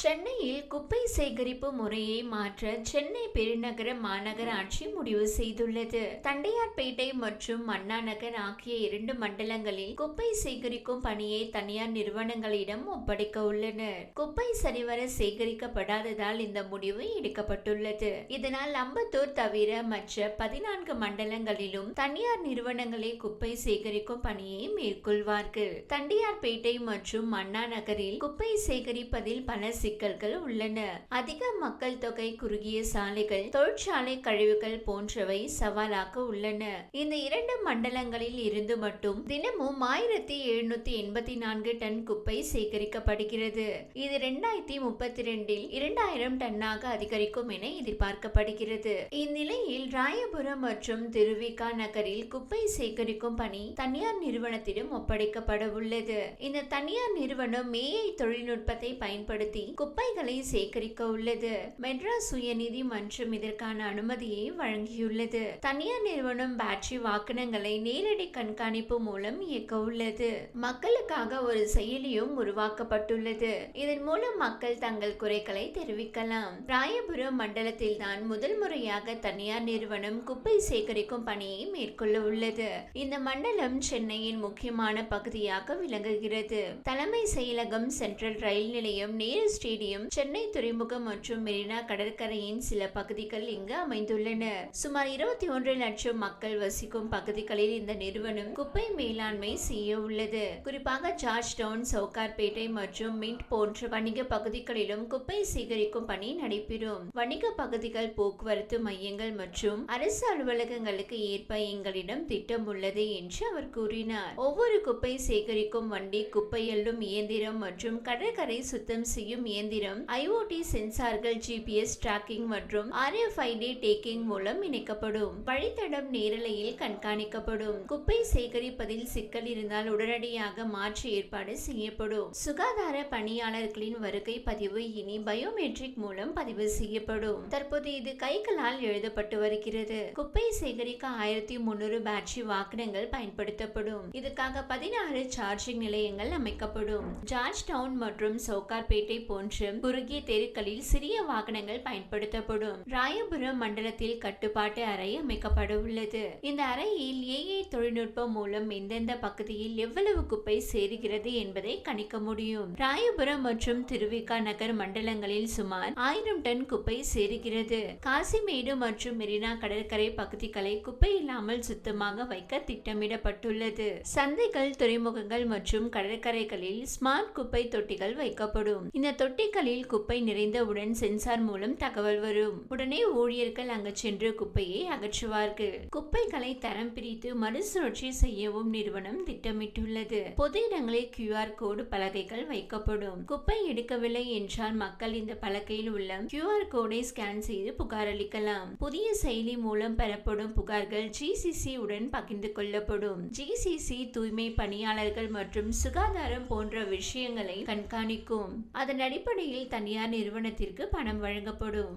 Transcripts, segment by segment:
சென்னையில் குப்பை சேகரிப்பு முறையை மாற்ற சென்னை பெருநகர மாநகராட்சி முடிவு செய்துள்ளது. தண்டையார்பேட்டை மற்றும் அண்ணா நகர் ஆகிய இரண்டு மண்டலங்களில் குப்பை சேகரிக்கும் பணியை தனியார் நிறுவனங்களிடம் ஒப்படைக்க உள்ளனர். குப்பை சரிவர சேகரிக்கப்படாததால் இந்த முடிவு எடுக்கப்பட்டுள்ளது. இதனால் அம்பத்தூர் தவிர மற்ற பதினான்கு மண்டலங்களிலும் தனியார் நிறுவனங்களே குப்பை சேகரிக்கும் பணியை மேற்கொள்வார்கள். தண்டையார்பேட்டை மற்றும் அண்ணா நகரில் குப்பை சேகரிப்பதில் பல சிக்கல்கள் உள்ளன. அதிக மக்கள் தொகை குறுகிய சாலைகள் தொழிற்சாலை கழிவுகள் போன்றவை சவாலாக உள்ளன. இந்த இரண்டு மண்டலங்களில் இருந்து மட்டும் தினமும் ஆயிரத்தி எழுநூத்தி எண்பத்தி நான்கு டன் குப்பை சேகரிக்கப்படுகிறது. இது இரண்டாயிரத்தி முப்பத்தி ரெண்டில் இரண்டாயிரம் டன்னாக அதிகரிக்கும் என எதிர்பார்க்கப்படுகிறது. இந்நிலையில் ராயபுரம் மற்றும் திருவிகா நகரில் குப்பை சேகரிக்கும் பணி தனியார் நிறுவனத்திடம் ஒப்படைக்கப்பட உள்ளது இந்த தனியார் நிறுவனம் மேஐ தொழில்நுட்பத்தை பயன்படுத்தி குப்பைகளை சேகரிக்க உள்ளது. மெட்ராஸ் உயர்நீதிமன்றம் இதற்கான அனுமதியை வழங்கியுள்ளது. தனியார் நிறுவனம் பேட்டரி வாகனங்களை நேரடி கண்காணிப்பு மூலம் இயக்க உள்ளது. மக்களுக்காக ஒரு செயலியும் உருவாக்கப்பட்டுள்ளது. இதன் மூலம் மக்கள் தங்கள் குறைகளை தெரிவிக்கலாம். ராயபுரம் மண்டலத்தில் தான் முதல் முறையாக தனியார் நிறுவனம் குப்பை சேகரிக்கும் பணியை மேற்கொள்ள உள்ளது. இந்த மண்டலம் சென்னையின் முக்கியமான பகுதியாக விளங்குகிறது. தலைமை செயலகம் சென்ட்ரல் ரயில் நிலையம் நேரு ஸ்டேடியம் சென்னை துறைமுகம் மற்றும் மெரினா கடற்கரையின் சில பகுதிகள் இங்கு அமைந்துள்ளன. சுமார் இருபத்தி ஒன்று லட்சம் மக்கள் வசிக்கும் பகுதிகளில் இந்த நிறுவனம் குப்பை மேலாண்மை செய்ய உள்ளது. குறிப்பாக ஜார்ஜ் டவுன் சவுகார்பேட்டை மற்றும் மின்ட் போன்ற வணிக பகுதிகளிலும் குப்பை சேகரிக்கும் பணி நடைபெறும். வணிக பகுதிகள் போக்குவரத்து மையங்கள் மற்றும் அரசு அலுவலகங்களுக்கு ஏற்ப எங்களிடம் திட்டம் உள்ளது என்று அவர் கூறினார். ஒவ்வொரு குப்பை சேகரிக்கும் வண்டி குப்பையல்லும் இயந்திரம் மற்றும் கடற்கரை சுத்தம் செய்யும் இயந்திரம் ஐஓடி சென்சார்கள் ஜிபிஎஸ் டிராக்கிங் மற்றும் ஆர்எஃப்ஐடி டேக்கிங் மூலம் இணைக்கப்படும். வழித்தடம் நேரலையில் கண்காணிக்கப்படும். குப்பை சேகரிப்பதில் சிக்கல் இருந்தால் உடனடியாக மாற்று ஏற்பாடு செய்யப்படும். சுகாதார பணியாளர்களின் வருகை பதிவு இனி பயோமெட்ரிக் மூலம் பதிவு செய்யப்படும். தற்போது இது கைகளால் எழுதப்பட்டு வருகிறது. குப்பை சேகரிக்க ஆயிரத்தி முன்னூறு பேட்டரி வாகனங்கள் பயன்படுத்தப்படும். இதுக்காக பதினாறு சார்ஜிங் நிலையங்கள் அமைக்கப்படும். ஜார்ஜ் டவுன் மற்றும் சவுகார்பேட்டை போன்ற குறுகிய தெருக்களில் சிறிய வாகனங்கள் பயன்படுத்தப்படும். ராயபுரம் மண்டலத்தில் கட்டுப்பாட்டு அறை அமைக்கப்பட உள்ளது இந்த அறையில் ஏஐ தொழில்நுட்பம் மூலம் எந்தெந்த பகுதியில் எவ்வளவு குப்பை சேருகிறது என்பதை கணிக்க முடியும். ராயபுரம் மற்றும் திருவிகா நகர் மண்டலங்களில் சுமார் ஆயிரம் டன் குப்பை சேருகிறது. காசிமேடு மற்றும் மெரினா கடற்கரை பகுதிகளை குப்பை இல்லாமல் சுத்தமாக வைக்க திட்டமிடப்பட்டுள்ளது. சந்தைகள் துறைமுகங்கள் மற்றும் கடற்கரைகளில் ஸ்மார்ட் குப்பை தொட்டிகள் வைக்கப்படும். இந்த தொட்டிகளில் குப்பை நிறைந்தவுடன் சென்சார் மூலம் தகவல் வரும். உடனே ஊழியர்கள் அங்கு சென்று குப்பையை அகற்றுவார்கள். குப்பைகளை தரம் பிரித்து மறுசுழற்சி செய்யவும் நிறுவனம் திட்டமிட்டுள்ளது. பொது இடங்களில் கியூஆர் கோடு பலகைகள் வைக்கப்படும். குப்பை எடுக்கவில்லை என்றால் மக்கள் இந்த பலகையில் உள்ள கியூஆர் கோடை ஸ்கேன் செய்து புகார் அளிக்கலாம். புதிய செயலி மூலம் பெறப்படும் புகார்கள் ஜிசிசி உடன் பகிர்ந்து கொள்ளப்படும். ஜிசிசி தூய்மை பணியாளர்கள் மற்றும் சுகாதாரம் போன்ற விஷயங்களை கண்காணிக்கும். அதன் அடிப்படையில் தனியார் நிறுவனத்திற்கு பணம் வழங்கப்படும்.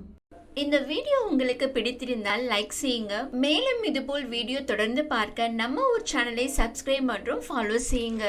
இந்த வீடியோ உங்களுக்கு பிடித்திருந்தால் லைக் செய்யுங்க. மேலும் இதுபோல் வீடியோ தொடர்ந்து பார்க்க நம்ம ஒரு சேனலை சப்ஸ்கிரைப் மற்றும் ஃபாலோ செய்யுங்க.